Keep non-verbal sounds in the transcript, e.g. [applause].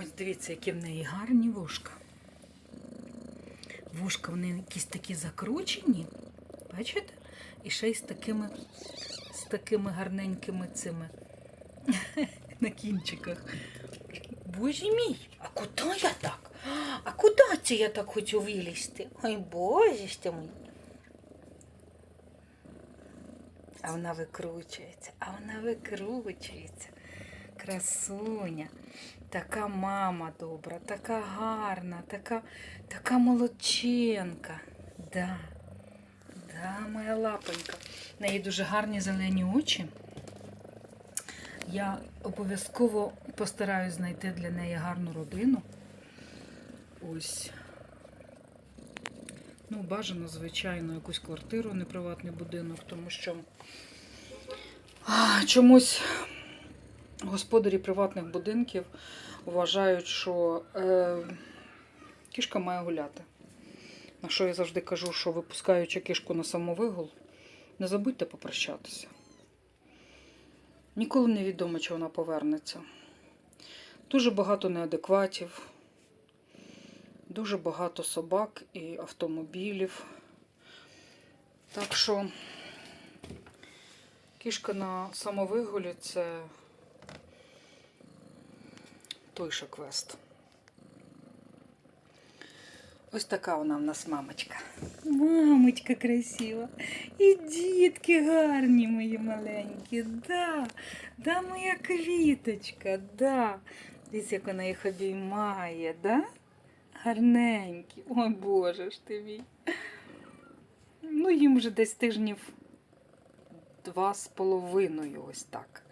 Ось дивіться, які в неї гарні вушка. Вушка вони якісь такі закручені. Бачите? І ще й з такими, з такими гарненькими цими [laughs] на кінчиках. Боже мій, а куди я так? А куди це я так хочу вилізти? Ой, боже ж ти мій. А вона викручується, а вона викручується. Красуня. Така мама добра, така гарна, така, така молодченка. Да. Да, моя лапонька. В неї дуже гарні зелені очі. Я обов'язково постараюсь знайти для неї гарну родину. Ось. Ну, бажано, звичайно, якусь квартиру, не приватний будинок, тому що а, чомусь господарі приватних будинків вважають, що е, кішка має гуляти. На що я завжди кажу, що випускаючи кішку на самовигул, не забудьте попрощатися. Ніколи не відомо, чи вона повернеться. Дуже багато неадекватів, дуже багато собак і автомобілів. Так що кішка на самовигулі це той ще квест. Ось така вона в нас мамочка. Мамочка красива. І дітки гарні мої маленькі. Да, да, моя квіточка, да. Дивіться, як вона їх обіймає, да? Гарненькі. Ой, Боже ж ти мій. Ну, їм вже десь тижнів два з половиною ось так.